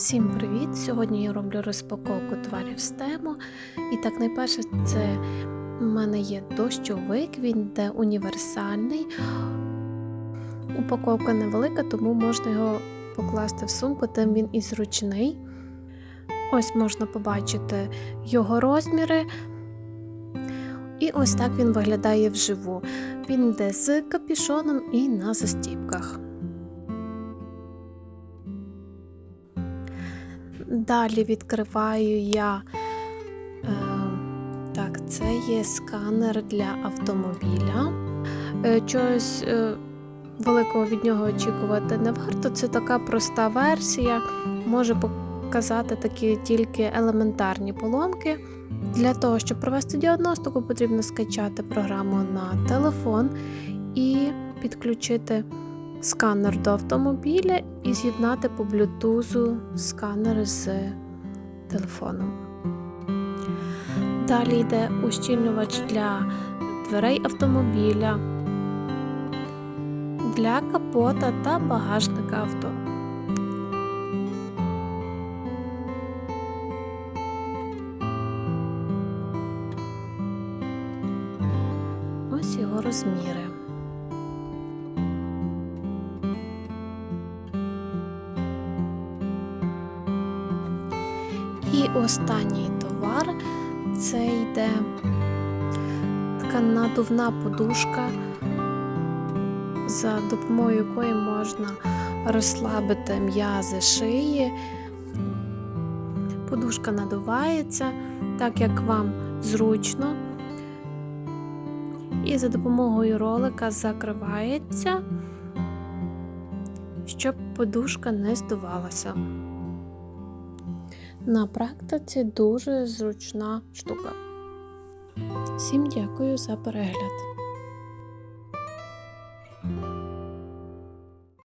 Всім привіт! Сьогодні я роблю розпаковку товарів з тему. І так, найперше, це в мене є дощовик, він йде універсальний. Упаковка невелика, тому можна його покласти в сумку, тим він і зручний. Ось можна побачити його розміри. І ось так він виглядає вживу. Він йде з капішоном і на застіпках. Далі відкриваю я. Е, так, це є сканер для автомобіля. Е, чогось е, великого від нього очікувати не варто. Це така проста версія, може показати такі тільки елементарні поломки. Для того, щоб провести діагностику, потрібно скачати програму на телефон і підключити сканер до автомобіля і з'єднати по блютузу сканер з телефоном. Далі йде ущільнювач для дверей автомобіля, для капота та багажника авто. Ось його розміри. І останній товар це йде така надувна подушка, за допомогою якої можна розслабити м'язи шиї. Подушка надувається, так як вам зручно. І за допомогою ролика закривається, щоб подушка не здувалася. На практиці дуже зручна штука. Всім дякую за перегляд.